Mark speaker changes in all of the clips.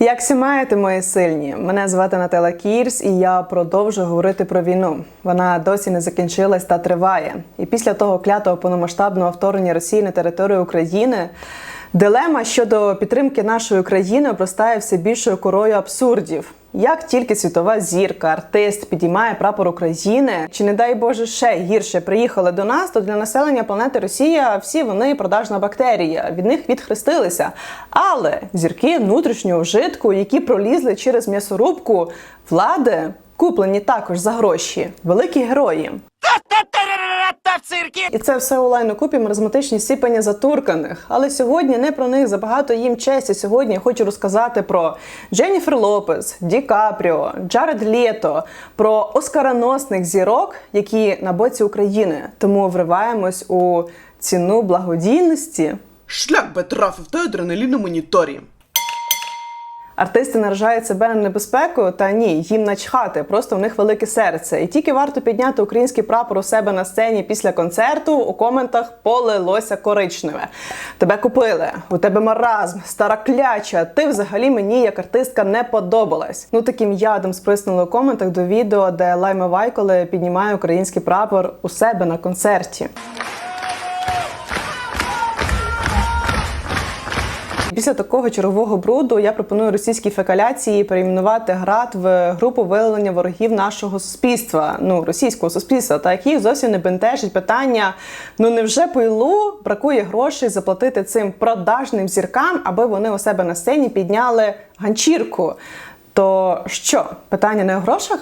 Speaker 1: Як всі маєте, мої сильні? Мене звати Натела Кірс, і я продовжу говорити про війну. Вона досі не закінчилась та триває. І після того клятого повномасштабного вторгнення Росії на територію України дилема щодо підтримки нашої країни обростає все більшою корою абсурдів. Як тільки світова зірка, артист підіймає прапор України, чи не дай Боже ще гірше приїхали до нас, то для населення планети Росія всі вони продажна бактерія. Від них відхрестилися. Але зірки внутрішнього вжитку, які пролізли через м'ясорубку влади, куплені також за гроші, великі герої. І це все у лайнокупі маразматичні сіпання затурканих. Але сьогодні не про них забагато їм честі. Сьогодні я хочу розказати про Дженніфер Лопес, Ді Капріо, Джаред Лєто, про оскароносних зірок, які на боці України. Тому вриваємось у ціну благодійності.
Speaker 2: Шлях би трафив той адреналін на моніторі.
Speaker 1: Артисти наражають себе на небезпеку, та ні, їм начхати, просто в них велике серце. І тільки варто підняти український прапор у себе на сцені після концерту, у коментах полилося коричневе. Тебе купили, у тебе маразм, стара кляча. Ти взагалі мені як артистка не подобалась. Ну таким ядом сприснули у коментах до відео, де Лайма Вайколе піднімає український прапор у себе на концерті. Після такого чергового бруду я пропоную російській фекаляції перейменувати град в групу виявлення ворогів нашого суспільства, ну російського суспільства, та яких зовсім не бентежить питання: ну невже пойлу бракує грошей заплатити цим продажним зіркам, аби вони у себе на сцені підняли ганчірку? То що питання не в грошах?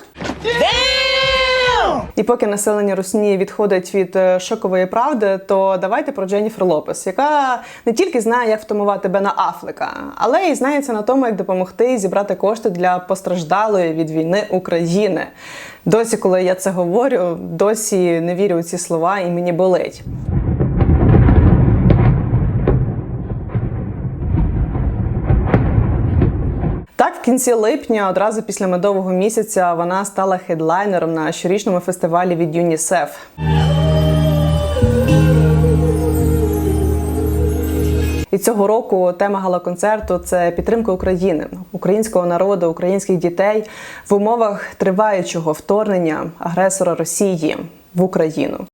Speaker 1: І поки населення Росії відходить від е, шокової правди, то давайте про Дженніфер Лопес, яка не тільки знає, як втамувати Бена Афлека, але й знається на тому, як допомогти зібрати кошти для постраждалої від війни України. Досі, коли я це говорю, досі не вірю у ці слова, і мені болить. Так, в кінці липня, одразу після медового місяця, вона стала хедлайнером на щорічному фестивалі від ЮНІСЕФ. І цього року тема гала-концерту це підтримка України, українського народу, українських дітей в умовах триваючого вторгнення агресора Росії в Україну.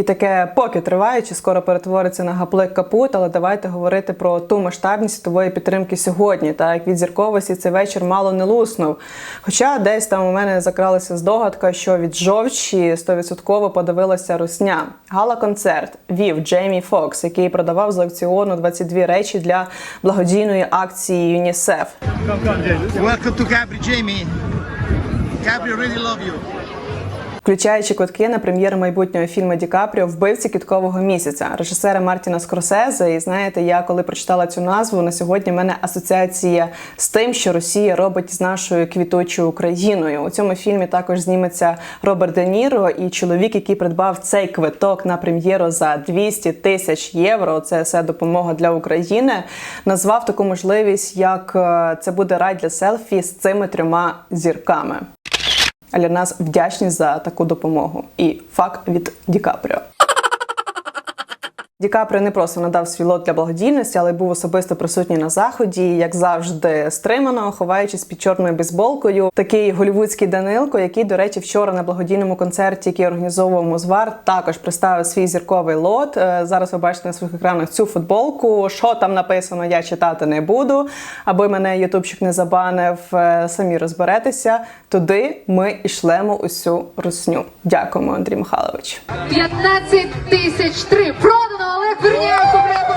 Speaker 1: І таке поки триваюче, скоро перетвориться на гаплик капут, але давайте говорити про ту масштабність світової підтримки сьогодні. Так як від зірковості цей вечір мало не луснув. Хоча десь там у мене закралася здогадка, що від жовчі 100% подивилася русня. Гала-концерт вів Джеймі Фокс, який продавав з аукціону 22 речі для благодійної акції ЮНІСЕФ.
Speaker 3: Welcome to Capri, Jamie. Capri really love you.
Speaker 1: Включаючи квитки на прем'єру майбутнього фільму Ді Капріо Вбивці квіткового місяця режисера Мартіна Скорсезе. І знаєте, я коли прочитала цю назву, на сьогодні в мене асоціація з тим, що Росія робить з нашою квіточою Україною. У цьому фільмі також зніметься Роберт Де Ніро і чоловік, який придбав цей квиток на прем'єру за 200 тисяч євро. Це все допомога для України. Назвав таку можливість, як е, це буде рай для селфі з цими трьома зірками. Для нас вдячні за таку допомогу. І факт від Ді Капріо. Ді Капріо не просто надав свій лот для благодійності, але був особисто присутній на заході, як завжди, стримано, ховаючись під чорною бейсболкою. Такий голівудський Данилко, який, до речі, вчора на благодійному концерті, який організовував Музвар, також представив свій зірковий лот. Е, Зараз ви бачите на своїх екранах цю футболку. Що там написано, я читати не буду. Аби мене ютубчик не забанив, е, самі розберетеся. Туди ми ішлемо усю русню. Дякуємо, Андрій Михайлович.
Speaker 4: 15 тисяч три. Продано Олег Верняєв комплект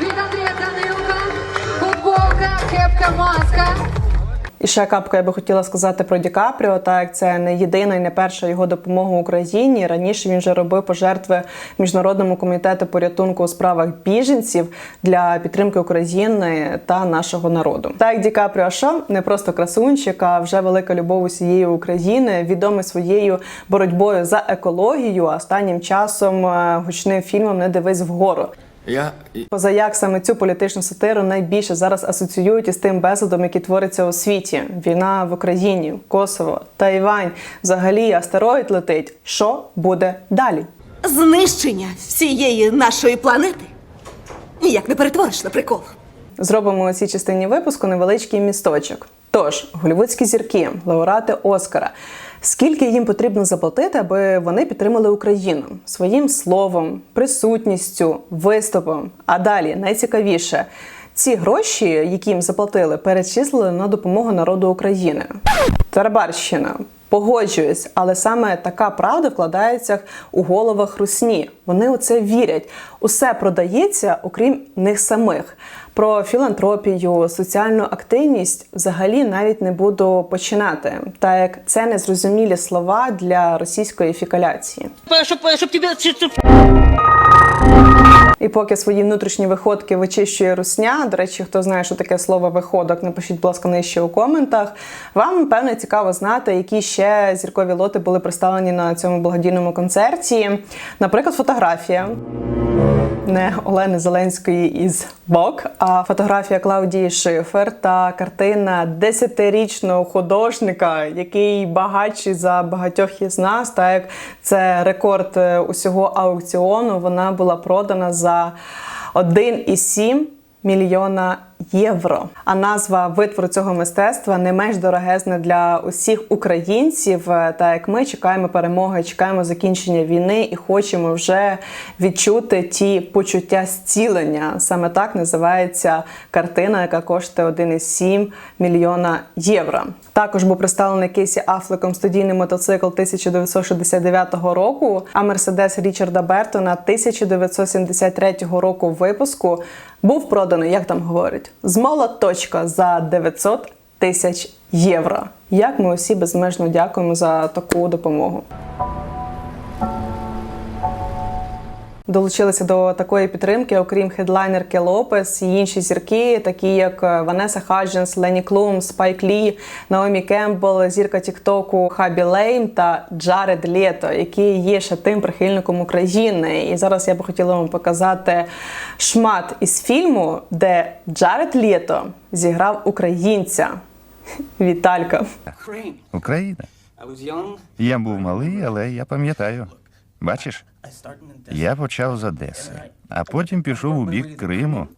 Speaker 4: від Андрія Данилка. Футболка, кепка, маска.
Speaker 1: І ще капка, я би хотіла сказати про Ді Капріо, так як це не єдина і не перша його допомога Україні. Раніше він вже робив пожертви міжнародному комітету порятунку у справах біженців для підтримки України та нашого народу. Так Ді Капріо що не просто красунчик, а вже велика любов усієї України, відомий своєю боротьбою за екологію. А останнім часом е, гучним фільмом Не дивись вгору.
Speaker 5: Я
Speaker 1: Позаяк саме цю політичну сатиру найбільше зараз асоціюють із тим безладом, який твориться у світі. Війна в Україні, Косово, Тайвань. Взагалі астероїд летить. Що буде далі?
Speaker 5: знищення всієї нашої планети ніяк не перетвориш на прикол.
Speaker 1: Зробимо у цій частині випуску невеличкий місточок. Тож, голівудські зірки, лауреати Оскара. Скільки їм потрібно заплатити, аби вони підтримали Україну своїм словом, присутністю, виступом? А далі найцікавіше. Ці гроші, які їм заплатили, перечислили на допомогу народу України. Тарабарщина. Погоджуюсь, але саме така правда вкладається у головах русні. Вони у це вірять. Усе продається, окрім них самих. Про філантропію, соціальну активність взагалі навіть не буду починати, так як це незрозумілі слова для російської фікаляції.
Speaker 5: Щоб, щоб тебе
Speaker 1: І поки свої внутрішні виходки вичищує русня. До речі, хто знає, що таке слово виходок, напишіть, будь ласка, нижче у коментах. Вам певно цікаво знати, які ще зіркові лоти були представлені на цьому благодійному концерті. Наприклад, фотографія. Не Олени Зеленської із Бок, а фотографія Клаудії Шифер та картина десятирічного художника, який багатший за багатьох із нас. Так як це рекорд е, усього аукціону. Вона була продана за 1,7 мільйона євро. А назва витвору цього мистецтва не менш дорогезна для усіх українців. е, Та як ми чекаємо перемоги, чекаємо закінчення війни і хочемо вже відчути ті почуття зцілення. Саме так називається картина, яка коштує 1,7 мільйона євро. Також був представлений Кейсі Афлеком студійний мотоцикл 1969 року, а Мерседес Річарда Бертона 1973 року випуску був проданий, як там говорять, з молоточка за 900 тисяч євро. Як ми усі безмежно дякуємо за таку допомогу. Долучилися до такої підтримки, окрім хедлайнерки Лопес, і інші зірки, такі як Ванеса Хадженс, Лені Клум, Спайк Лі, Наомі Кемпбелл, зірка Тіктоку Хабі Лейм та Джаред Лєто, який є ще тим прихильником України. І зараз я би хотіла вам показати шмат із фільму, де Джаред Лєто зіграв українця Віталька.
Speaker 6: Україна. Я був малий, але я пам'ятаю. Бачиш, я почав з Одеси, а потім пішов у бік Криму.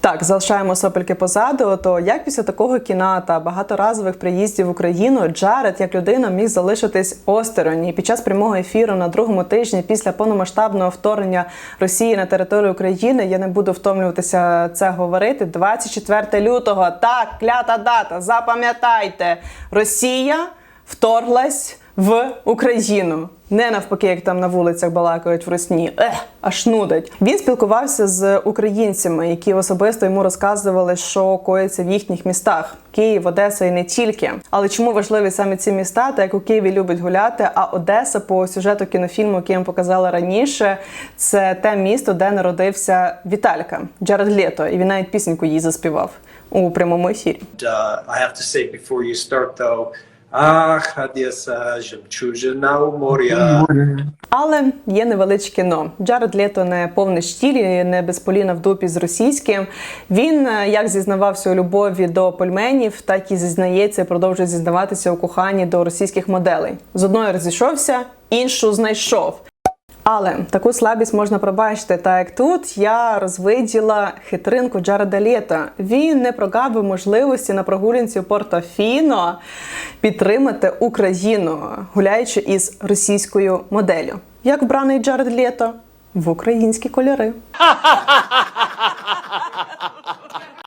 Speaker 1: Так, залишаємо сопельки позаду. То як після такого кіна та багаторазових приїздів в Україну Джаред як людина міг залишитись осторонь І під час прямого ефіру на другому тижні після повномасштабного вторгнення Росії на територію України я не буду втомлюватися це говорити. 24 лютого. Так, клята дата. Запам'ятайте, Росія вторглась в Україну. Не навпаки, як там на вулицях балакають в Росні, ех, аж нудить. Він спілкувався з українцями, які особисто йому розказували, що коїться в їхніх містах Київ, Одеса і не тільки. Але чому важливі саме ці міста? Так як у Києві любить гуляти, а Одеса по сюжету кінофільму, який я показала раніше, це те місто, де народився Віталька Джаред Лєто, і він навіть пісеньку їй заспівав у прямому ефірі.
Speaker 7: uh, I have to say before you start though, Ах, Одеса, жемчужина у моря.
Speaker 1: Але є невеличке но. Джаред Лето не повне штілі, не без поліна в дупі з російським. Він е, як зізнавався у любові до польменів, так і зізнається, і продовжує зізнаватися у коханні до російських моделей. З одною розійшовся, іншу знайшов. Але таку слабість можна пробачити. Так як тут я розвиділа хитринку Джареда Лєта. Він не прогавив можливості на прогулянці Портофіно підтримати Україну, гуляючи із російською моделлю. Як вбраний Джаред Лєто? В українські кольори.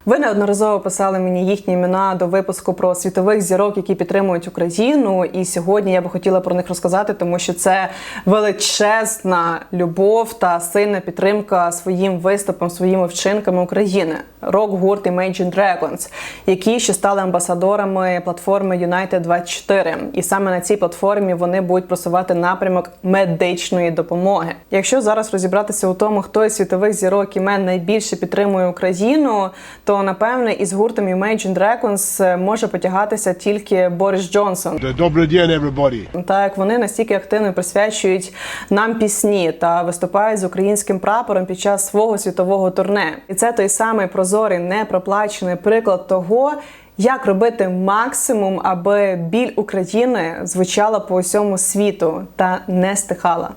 Speaker 1: Ви неодноразово писали мені їхні імена до випуску про світових зірок, які підтримують Україну. І сьогодні я би хотіла про них розказати, тому що це величезна любов та сильна підтримка своїм виступом, своїми вчинками України. Рок-гурт Imagine Dragons, які ще стали амбасадорами платформи United 24 І саме на цій платформі вони будуть просувати напрямок медичної допомоги. Якщо зараз розібратися у тому, хто із світових зірок імен найбільше підтримує Україну, то напевне із гуртом Imagine Dragons е, може потягатися тільки Борис Джонсон.
Speaker 8: Добрий день, everybody.
Speaker 1: Так як вони настільки активно присвячують нам пісні та виступають з українським прапором під час свого світового турне. І це той самий прозорий, непроплачений приклад того. Як робити максимум, аби біль України звучала по усьому світу та не стихала?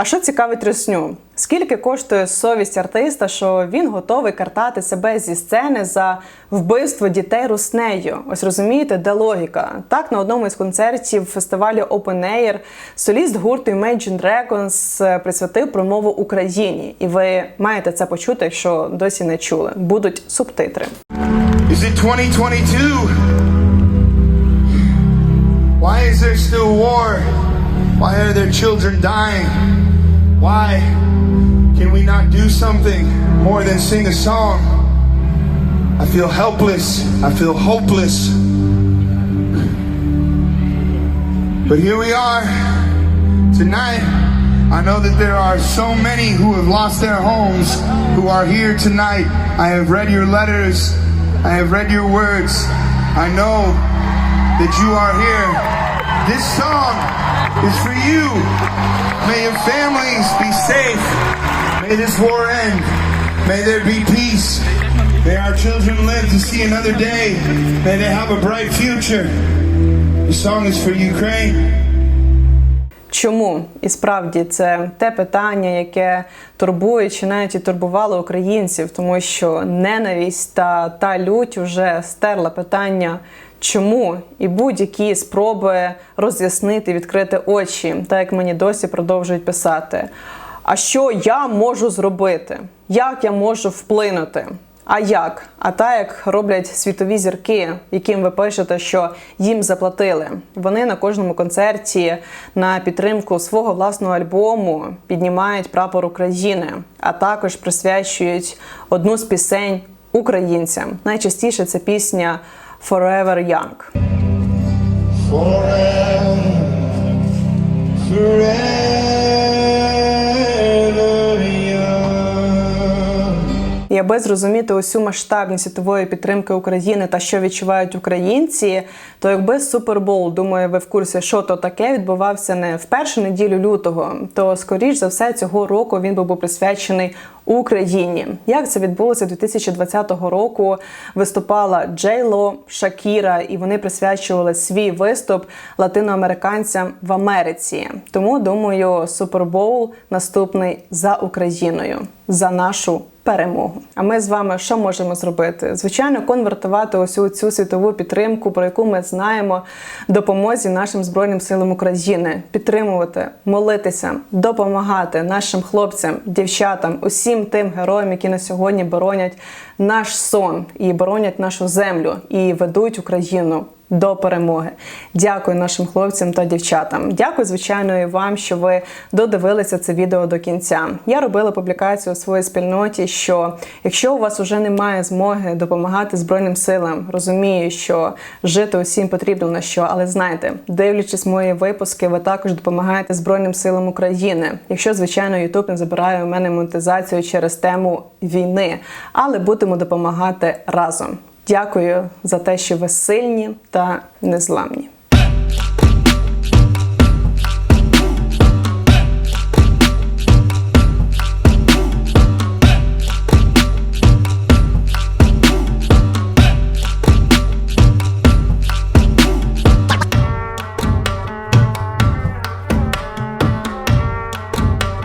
Speaker 1: А що цікавить Росню? Скільки коштує совість артиста, що він готовий картати себе зі сцени за вбивство дітей руснею? Ось розумієте, де логіка? Так, на одному із концертів фестивалю Open Air соліст гурту Imagine Dragons е, присвятив промову Україні, і ви маєте це почути, якщо досі не чули. Будуть субтитри.
Speaker 3: Is it 2022? Why is there still war? Why are there children dying? Why can we not do something more than sing a song? I feel helpless. I feel hopeless. But here we are tonight. I know that there are so many who have lost their homes who are here tonight. I have read your letters. I have read your words. I know that you are here. This song is for you. May your families be safe. May this war end. May there be peace. May our children live to see another day. May they have a bright future. This song is for Ukraine.
Speaker 1: Чому і справді це те питання, яке турбує чи навіть і турбувало українців, тому що ненависть та та лють вже стерла питання. Чому і будь-які спроби роз'яснити, відкрити очі, так як мені досі продовжують писати. А що я можу зробити? Як я можу вплинути? А як? А так як роблять світові зірки, яким ви пишете, що їм заплатили. Вони на кожному концерті на підтримку свого власного альбому піднімають прапор України, а також присвячують одну з пісень українцям. Найчастіше це пісня Forever Young.
Speaker 3: Forever, forever young.
Speaker 1: І аби зрозуміти усю масштабність світової підтримки України та що відчувають українці, то якби Супербол, думаю, ви в курсі, що то таке, відбувався не в першу неділю лютого, то скоріш за все цього року він би присвячений Україні. Як це відбулося 2020 року? Виступала Джей Ло, Шакіра, і вони присвячували свій виступ латиноамериканцям в Америці. Тому думаю, Супербоул наступний за Україною, за нашу перемогу. А ми з вами що можемо зробити? Звичайно, конвертувати усю цю світову підтримку, про яку ми знаємо, допомозі нашим збройним силам України, підтримувати, молитися, допомагати нашим хлопцям, дівчатам, усім тим героям, які на сьогодні боронять наш сон і боронять нашу землю і ведуть Україну до перемоги. Дякую нашим хлопцям та дівчатам. Дякую, звичайно, і вам, що ви додивилися це відео до кінця. Я робила публікацію у своїй спільноті, що якщо у вас вже немає змоги допомагати Збройним силам, розумію, що жити усім потрібно на що, але знайте, дивлячись мої випуски, ви також допомагаєте Збройним силам України. Якщо, звичайно, Ютуб не забирає у мене монетизацію через тему війни, але будемо допомагати разом. Дякую за те, що ви сильні та незламні.